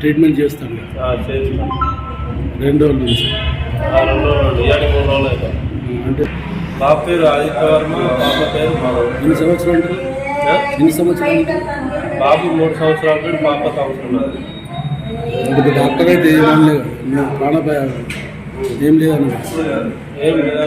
Treatment చేస్తాను చేస్తాం. రెండు రోజుల నుంచి ఆ రెండు రోజులు ఇవాళ మూడు రోజులు అవుతాం అంటే బాబు పేరు ఆదిత్య వర్మ పాప పేరు మాధవ్. ఎన్ని సంవత్సరాలు? ఎన్ని సంవత్సరాలు బాబు మూడు సంవత్సరాల పేరు పాప సంవత్సరం. అంటే డాక్టర్ అయితే ఏం లేదు. ప్రాణాపాయ ఏం లేదన్నారు ఏం లేదా.